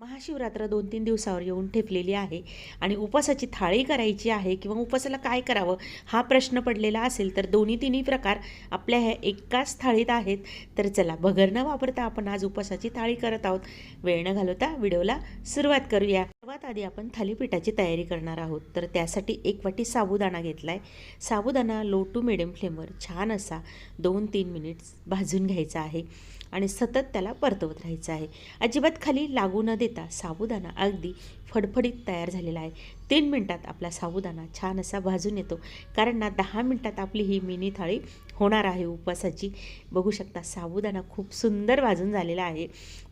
महाशिवरात्र दोन तीन दिवसावर येऊन ठेपलेली आहे आणि उपवासाची थाळी करायची आहे किंवा उपवासाला काय करावं हा प्रश्न पडलेला असेल तर दोन्ही तिन्ही प्रकार आपल्या ह्या एकाच थाळीत आहेत. तर चला भगर न वापरता आपण आज उपवासाची थाळी करत आहोत. वेळ न घालवता व्हिडिओला सुरुवात करूया. सर्वात आधी आपण थालीपीठाची तयारी करणार आहोत. तर त्यासाठी एक वाटी साबुदाणा घेतला आहे साबुदाणा लो टू मिडियम फ्लेमवर छान असा दोन तीन मिनिट्स भाजून घ्यायचा आहे. आणि सतत त्याला परतवत राहायचं आहे. अजिबात खाली लागू न देता साबुदाणा अगदी फडफडीत तयार झालेला आहे. तीन मिनटात आपला साबुदाणा छान असा भाजून येतो. कारण ना दहा मिनटात आपली ही मिनी थाळी होणार आहे उपवासाची. बघू शकता साबुदाणा खूप सुंदर भाजून झालेला आहे.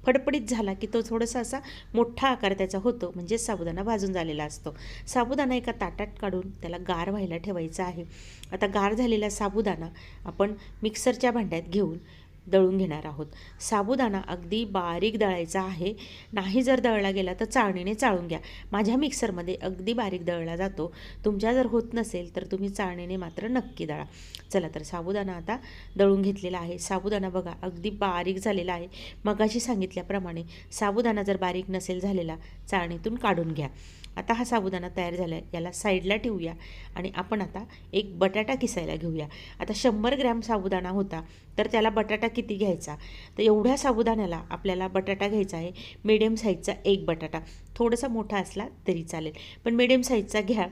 फडफडीत झाला की तो थोडासा असा मोठा आकार त्याचा होतो म्हणजे साबुदाणा भाजून झालेला असतो. साबुदाणा एका ताटात काढून त्याला गार व्हायला ठेवायचा आहे. आता गार झालेला साबुदाणा आपण मिक्सरच्या भांड्यात घेऊन दळून घेणार आहोत. साबुदाणा अगदी बारीक दळायचा आहे. नाही जर दळला गेला तर चाळणीने चाळून घ्या. माझ्या मिक्सरमध्ये अगदी बारीक दळला जातो. तुमच्या जर होत नसेल तर तुम्ही चाळणीने मात्र नक्की दळा. चला तर साबुदाणा आता दळून घेतलेला आहे. साबुदाणा बघा अगदी बारीक झालेला आहे. मगाशी सांगितल्याप्रमाणे साबुदाणा जर बारीक नसेल झालेला चाळणीतून काढून घ्या. आता हा साबुदाणा तयार झाला आहे याला साईडला ठेवूया आणि आपण आता एक बटाटा किसायला घेऊया. आता शंभर ग्रॅम साबुदाणा होता तर त्याला बटाटा किती घ्यायचा? तर एवढ्या साबुदाण्याला आपल्याला बटाटा घ्यायचा आहे मिडियम साईजचा एक बटाटा. थोडासा मोठा असला तरी चालेल पण मिडियम साईजचा घ्या.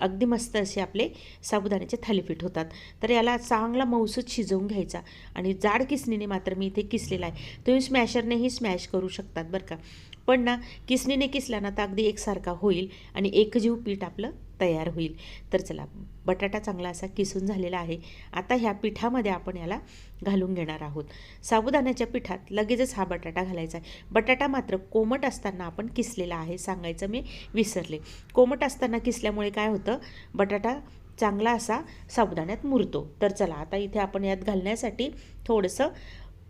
अगदी मस्त असे आपले साबुदाण्याचे थालीपीठ होतात. तर याला चांगला मौसूद शिजवून घ्यायचा आणि जाड किसणीने मात्र मी इथे किसलेला आहे. तुम्ही स्मॅशरनेही स्मॅश करू शकतात बरं का. पण ना किसणीने किसला ना तर अगदी एकसारखा होईल आणि एकजीव पीठ आपलं तयार होईल. तर चला बटाटा चांगला असा किसून झालेला आहे. आता ह्या पिठामध्ये आपण याला घालून घेणार आहोत. साबुदाण्याच्या पिठात लगेचच हा बटाटा घालायचा आहे. बटाटा मात्र कोमट असताना आपण किसलेला आहे सांगायचं मी विसरले. कोमट असताना किसल्यामुळे काय होतं? बटाटा चांगला असा साबुदाण्यात मुरतो. तर चला आता इथे आपण यात घालण्यासाठी थोडंसं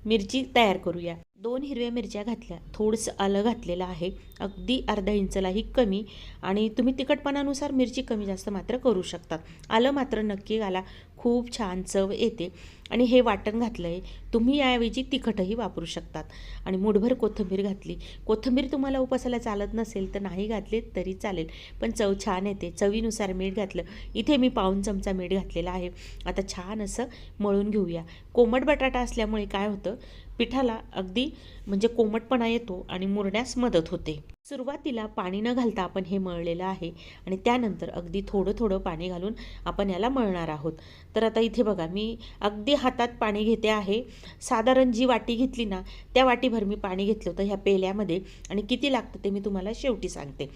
मिरची तयार करूया. दोन हिरव्या मिरच्या घातल्या. थोडंसं आलं घातलेलं आहे. अगदी अर्धा इंचलाही कमी आणि तुम्ही तिखटपणानुसार मिरची कमी जास्त मात्र करू शकतात आलं मात्र नक्की घाला. खूप छान चव येते. आणि हे वाटण घातलं आहे तुम्ही याऐवजी तिखटही वापरू शकतात. आणि मुठभर कोथिंबीर घातली. कोथिंबीर तुम्हाला उपासाला चालत नसेल तर नाही घातली तरी चालेल. पण चव छान येते. चवीनुसार मीठ घातलं. इथे मी पाऊन चमचा मीठ घातलेला आहे. आता छान असं मळून घेऊया. कोमट बटाटा असल्यामुळे काय होतं? पिठाला अगदी म्हणजे कोमटपणा येतो आणि मुरण्यास मदत होते. सुरुवातीला पाणी न घालता आपण हे मळलेलं आहे आणि त्यानंतर अगदी थोडं थोडं पाणी घालून आपण याला मळणार आहोत. तर आता इथे बघा मी अगदी हातात पाणी घेते आहे. साधारण जी वाटी घेतली ना त्या वाटीभर मी पाणी घेतलं होतं ह्या पेल्यामध्ये आणि किती लागतं ते मी तुम्हाला शेवटी सांगते.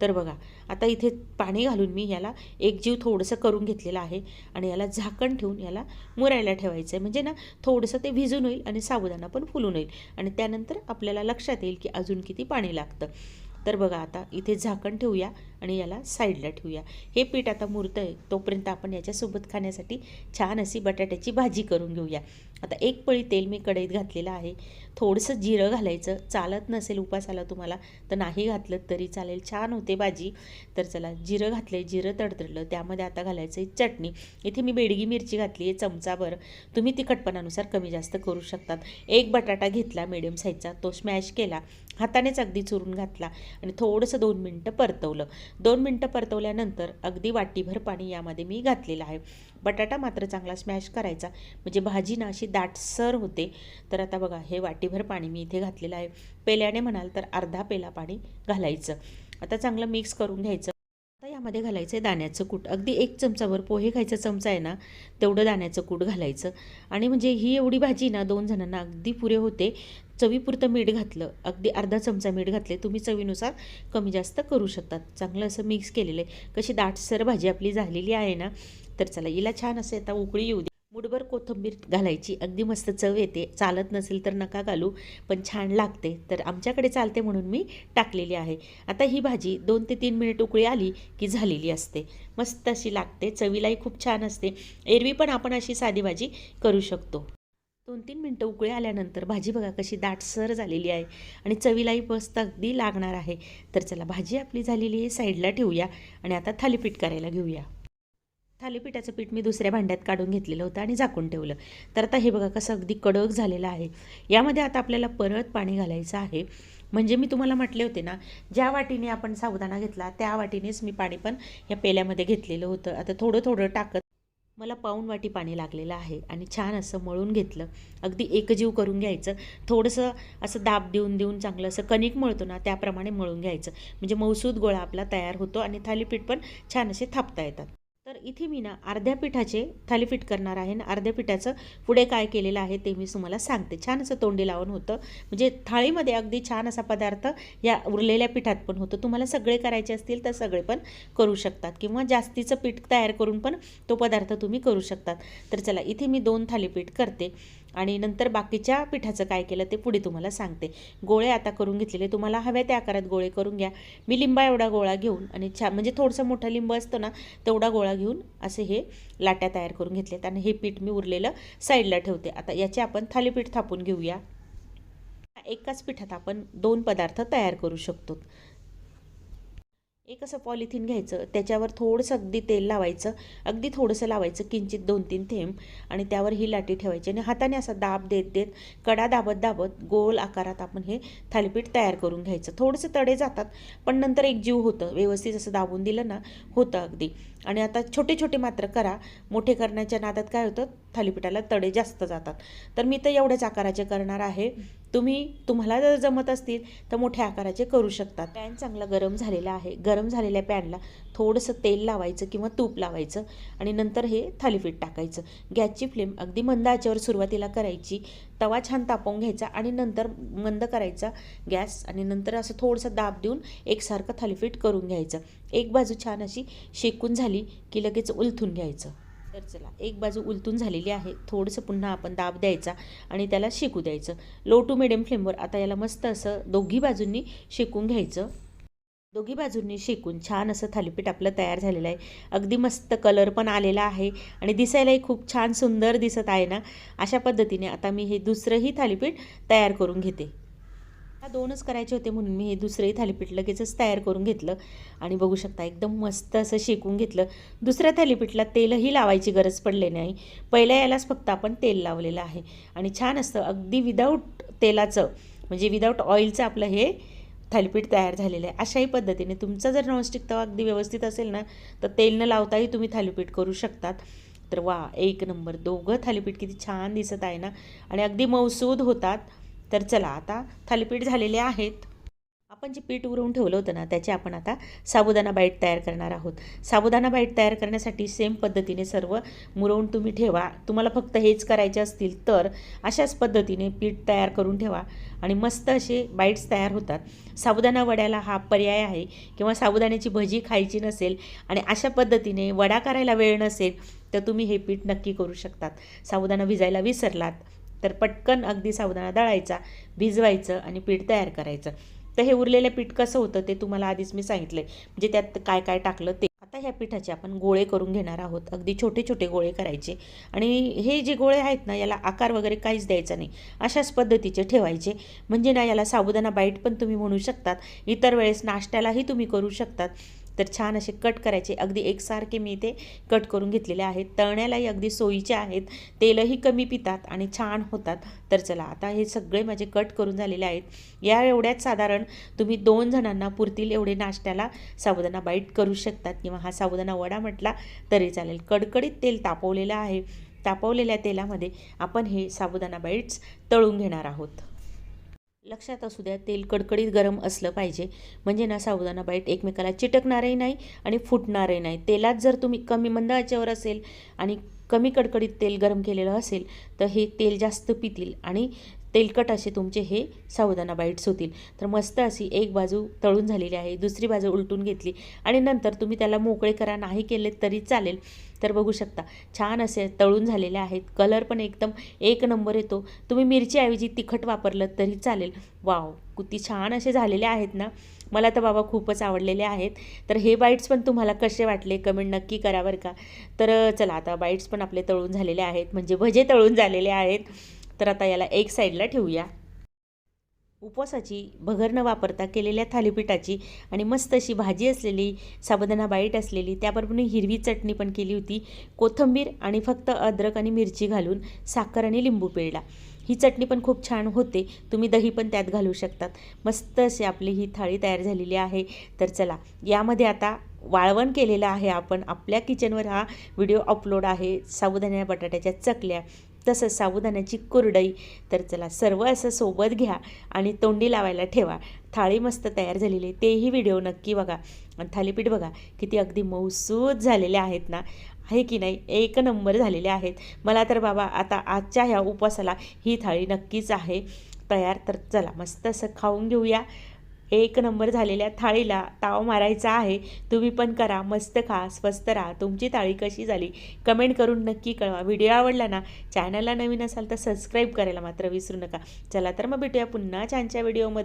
तर बघा आता इथे पाणी घालून मी याला एक जीव थोडंसं करून घेतलेलं आहे आणि याला झाकण ठेवून याला मुरायला ठेवायचं आहे म्हणजे ना थोडंसं ते भिजून होईल आणि साबुदाणा पण फुलून होईल. आणि त्यानंतर आपल्याला लक्षात येईल की अजून किती पाणी लागतं. तर बघा आता इथे झाकण ठेवूया आणि याला साईडला ठेवूया. हे पीठ आता मुरतं आहे तोपर्यंत आपण याच्यासोबत खाण्यासाठी छान अशी बटाट्याची भाजी करून घेऊया. आता एक पळी तेल मी कढईत घातलेलं आहे. थोडंसं जिरं घालायचं चालत नसेल उपासाला तुम्हाला तर नाही घातलं तरी चालेल छान होते भाजी. तर चला जिरं घातले जिरं तडतडलं त्यामध्ये आता घालायचं आहे चटणी. इथे मी बेडगी मिरची घातली आहे चमचाभर. तुम्ही तिखटपणानुसार कमी जास्त करू शकतात. एक बटाटा घेतला मिडियम साईजचा तो स्मॅश केला. हातानेच अगदी चुरून घातला. आणि थोडंसं दोन मिनटं परतवलं. दोन मिनटं परतवल्यानंतर अगदी वाटीभर पाणी यामध्ये मी घातलेलं आहे. बटाटा मात्र चांगला स्मॅश करायचा. म्हणजे भाजी ना अशी दाटसर होते. तर आता बघा हे वाटीभर पाणी मी इथे घातलेलं आहे. पेल्याने म्हणाल तर अर्धा पेला पाणी घालायचं. आता चांगलं मिक्स करून घ्यायचं. आता यामध्ये घालायचं आहे दाण्याचं कूट. अगदी एक चमचावर पोहे खायचा चमचा आहे ना तेवढं दाण्याचं कूट घालायचं. आणि म्हणजे ही एवढी भाजी ना दोन जणांना अगदी पुरे होते. चवीपुरतं मीठ घातलं अगदी अर्धा चमचा मीठ घातले तुम्ही चवीनुसार कमी जास्त करू शकतात. चांगलं असं मिक्स केलेलं आहे. कशी दाटसर भाजी आपली झालेली आहे ना तर चला हिला छान असं आता उकळी येऊ दे. मुठभर कोथिंबीर घालायची अगदी मस्त चव येते. चालत नसेल तर नका घालू पण छान लागते. तर आमच्याकडे चालते म्हणून मी टाकलेली आहे. आता ही भाजी दोन ते तीन मिनिट उकळी आली की झालेली असते. मस्त अशी लागते. चवीलाही खूप छान असते. एरवी पण आपण अशी साधी भाजी करू शकतो. दोन तीन मिनटं उकळी आल्यानंतर भाजी बघा कशी दाटसर झालेली आहे. आणि चवीलाही मस्त अगदी लागणार आहे. तर चला भाजी आपली झालेली आहे साईडला ठेवूया आणि आता थालीपीठ करायला घेऊया. थालीपीठाचं पीठ मी दुसऱ्या भांड्यात काढून घेतलेलं होतं आणि झाकून ठेवलं. तर आता हे बघा कसं अगदी कडक झालेलं आहे. यामध्ये आता आपल्याला परत पाणी घालायचं आहे. म्हणजे मी तुम्हाला म्हटले होते ना ज्या वाटीने आपण सावधाना घेतला त्या वाटीनेच मी पाणी पण या पेल्यामध्ये घेतलेलं होतं. आता थोडं थोडं टाकत मला पाऊण वाटी पाणी लागलेलं आहे आणि छान असं मळून घेतलं. अगदी एकजीव करून घ्यायचं. थोडंसं असं दाब देऊन देऊन चांगलं असं कणिक मळतो ना त्याप्रमाणे मळून घ्यायचं. म्हणजे मौसूद गोळा आपला तयार होतो आणि थालीपीठ पण छान असे थापता येतात. तर इथे मी ना अर्ध्या पिठाचे थालीपीठ करणार आहे आणि अर्ध्या पिठाचं पुढे काय केलेलं आहे ते मी तुम्हाला सांगते. छान असं तोंडी लावून होतं. म्हणजे थाळीमध्ये अगदी छान असा पदार्थ या उरलेल्या पिठात पण होतं. तुम्हाला सगळे करायचे असतील तर सगळे पण करू शकतात किंवा जास्तीचं पीठ तयार करून पण तो पदार्थ तुम्ही करू शकतात. तर चला इथे मी दोन थालीपीठ करते. आणि नंतर बाकीच्या पिठाचं काय केलं ते पुढे तुम्हाला सांगते. गोळे आता करून घेतलेले तुम्हाला हव्या त्या आकारात गोळे करून घ्या. मी लिंबा एवढा गोळा घेऊन आणि छा म्हणजे थोडंसं मोठा लिंब असतो ना तेवढा गोळा घेऊन असे हे लाट्या तयार करून घेतलेत आणि हे पीठ मी उरलेलं साईडला ठेवते. आता याचे आपण थालीपीठ थापून घेऊया. एकाच पिठात आपण दोन पदार्थ तयार करू शकतो. एक असं पॉलिथिन घ्यायचं त्याच्यावर थोडंसं अगदी तेल लावायचं अगदी थोडंसं लावायचं किंचित दोन तीन थेंब आणि त्यावर ही लाटी ठेवायची आणि हाताने असा दाब देत देत कडा दाबत दाबत गोल आकारात आपण हे थालीपीठ तयार करून घ्यायचं. थोडंसं तडे जातात पण नंतर एक जीव होतं. व्यवस्थित असं दाबून दिलं ना होतं अगदी. आणि आता छोटे छोटे मात्र करा. मोठे करण्याच्या नादात काय होतं? थालीपीठाला तडे जास्त जातात. तर मी तर एवढ्याच आकाराचे करणार आहे. तुम्ही तुम्हाला जर जमत असतील तर मोठ्या आकाराचे करू शकतात. पॅन चांगला गरम झालेला आहे. गरम झालेल्या पॅनला थोडंसं तेल लावायचं किंवा तूप लावायचं आणि नंतर हे थालीपीठ टाकायचं. गॅसची फ्लेम अगदी मंद आचेवर सुरुवातीला करायची. तवा छान तापवून घ्यायचा आणि नंतर मंद करायचा गॅस आणि नंतर असं थोडंसं दाब देऊन एकसारखं थालीपीठ करून घ्यायचं. एक बाजू छान अशी शेकून झाली की लगेच उलथून घ्यायचं. तर चला एक बाजू उलटून झालेली आहे. थोडंसं पुन्हा आपण दाब द्यायचा आणि त्याला शेकू द्यायचं. लो टू मिडियम फ्लेमवर आता याला मस्त असं दोघी बाजूंनी शेकून घ्यायचं. दोघी बाजूंनी शेकून छान असं थालीपीठ आपलं तयार झालेलं आहे. अगदी मस्त कलर पण आलेला आहे आणि दिसायलाही खूप छान सुंदर दिसत आहे ना? अशा पद्धतीने आता मी हे दुसरंही थालीपीठ तयार करून घेते. हा दोनच करायचे होते म्हणून मी हे दुसरंही थालीपीठ लगेचच तयार करून घेतलं आणि बघू शकता एकदम मस्त असं शेकून घेतलं. दुसऱ्या थालीपीठला तेलही लावायची गरज पडली नाही. पहिल्या यालाच फक्त आपण तेल लावलेलं आहे. आणि छान असतं अगदी विदाऊट तेलाचं म्हणजे विदाऊट ऑइलचं आपलं हे थालीपीठ तयार झालेलं आहे. अशाही पद्धतीने तुमचा जर नॉनस्टिक तवा अगदी व्यवस्थित असेल ना तर तेल न लावताही तुम्ही थालीपीठ करू शकतात. तर वा एक नंबर. दोघं थालीपीठ किती छान दिसत आहे ना. आणि अगदी मौसूद होतात. तर चला आता थालीपीठ झालेले आहेत. आपण जे पीठ उरवून ठेवलं होतं ना त्याचे आपण आता साबुदाणा बाईट तयार करणार आहोत. साबुदाणा बाईट तयार करण्यासाठी सेम पद्धतीने सर्व मुरवून तुम्ही ठेवा. तुम्हाला फक्त हेच करायचे असतील तर अशाच पद्धतीने पीठ तयार करून ठेवा आणि मस्त असे बाईट्स तयार होतात. साबुदाणा वड्याला हा पर्याय आहे किंवा साबुदाण्याची भजी खायची नसेल आणि अशा पद्धतीने वडा करायला वेळ नसेल तर तुम्ही हे पीठ नक्की करू शकतात. साबुदाणा भिजायला विसरलात तर पटकन अगदी साबुदाणा दळायचा भिजवायचं आणि पीठ तयार करायचं. तर हे उरलेलं पीठ कसं होतं ते तुम्हाला आधीच मी सांगितलं म्हणजे त्यात काय काय टाकलं ते. आता ह्या पिठाचे आपण गोळे करून घेणार आहोत. अगदी छोटे छोटे गोळे करायचे. आणि हे जे गोळे आहेत ना याला आकार वगैरे काहीच द्यायचा नाही. अशाच पद्धतीचे ठेवायचे. म्हणजे ना याला साबुदाणा बाईट पण तुम्ही म्हणू शकतात. इतर वेळेस नाश्त्यालाही तुम्ही करू शकतात. तर छान असे कट करायचे. अगदी एकसारखे मी ते कट करून घेतलेले आहेत. तळण्यालाही अगदी सोयीचे आहेत. तेलही कमी पितात आणि छान होतात. तर चला आता हे सगळे माझे कट करून झालेले आहेत. या एवढ्याच साधारण तुम्ही दोन जणांना पुरतील एवढे नाश्त्याला साबुदाणा बाईट करू शकतात किंवा हा साबुदाणा वडा म्हटला तरी चालेल. कडकडीत तेल तापवलेलं आहे. तापवलेल्या तेलामध्ये आपण हे साबुदाणा बाईट्स तळून घेणार आहोत. लक्षात असू द्या तेल कडकडीत गरम असलं पाहिजे. म्हणजे ना साबुदाणा बाईट एकमेकाला चिटकणारही नाही आणि फुटणारही नाही. तेलात जर तुम्ही कमी मंद आचेवर असेल आणि कमी कडकडीत तेल गरम केलेलं असेल तर हे तेल जास्त पितील. आणि तेलकट असे तुमचे हे साबुदाणा बाईट्स होतील. तर मस्त अशी एक बाजू तळून झालेली आहे दुसरी बाजू उलटून घेतली आणि नंतर तुम्ही त्याला मोकळे करा नाही केले तरी चालेल. तर बघू शकता छान असे तळून झालेले आहेत. कलर पण एकदम एक नंबर येतो. तुम्ही मिरचीऐवजी तिखट वापरलं तरी चालेल. वाव किती छान असे झालेले आहेत ना. मला तर बाबा खूपच आवडलेले आहेत. तर हे बाईट्स पण तुम्हाला कसे वाटले कमेंट नक्की करा बरं का. तर चला आता बाईट्स पण आपले तळून झालेले आहेत. म्हणजे भजे तळून झालेले आहेत. तर आता याला एक साईडला ठेवूया. उपवासाची भगर न वापरता केलेल्या थालीपीठाची आणि मस्त अशी भाजी असलेली साबुदाणा बाईट असलेली त्याबरोबर मी हिरवी चटणी पण केली होती. कोथिंबीर आणि फक्त अद्रक आणि मिरची घालून साखर आणि लिंबू पिळला. ही चटणी पण खूप छान होते. तुम्ही दही पण त्यात घालू शकतात. मस्त अशी आपली ही थाळी तयार झालेली आहे. तर चला यामध्ये आता वाळवण केलेलं आहे आपण. आपल्या किचनवर हा व्हिडिओ अपलोड आहे. साबुदाण्या बटाट्याच्या चकल्या. तसंच साबुदाण्याची कुरडई. तर चला सर्व असं सोबत घ्या आणि तोंडी लावायला ठेवा. थाळी मस्त तयार झालेली आहे. तेही व्हिडिओ नक्की बघा. आणि थालीपीठ बघा किती अगदी मौसूद झालेले आहेत ना? आहे की नाही? एक नंबर झालेले आहेत. मला तर बाबा आता आजच्या ह्या उपवासाला ही थाळी नक्कीच आहे तयार. तर चला मस्त असं खाऊन घेऊया. एक नंबर झालेल्या थाळीला ताव मारायचा आहे. तुम्ही पण करा मस्त खा स्वस्त राहा. तुमची थाळी कशी झाली? कमेंट करून नक्की कळवा. व्हिडिओ आवडला ना चॅनलला नवीन असाल तर सबस्क्राईब करायला मात्र विसरू नका. चला तर मग भेटूया पुन्हा छानच्या व्हिडिओमध्ये.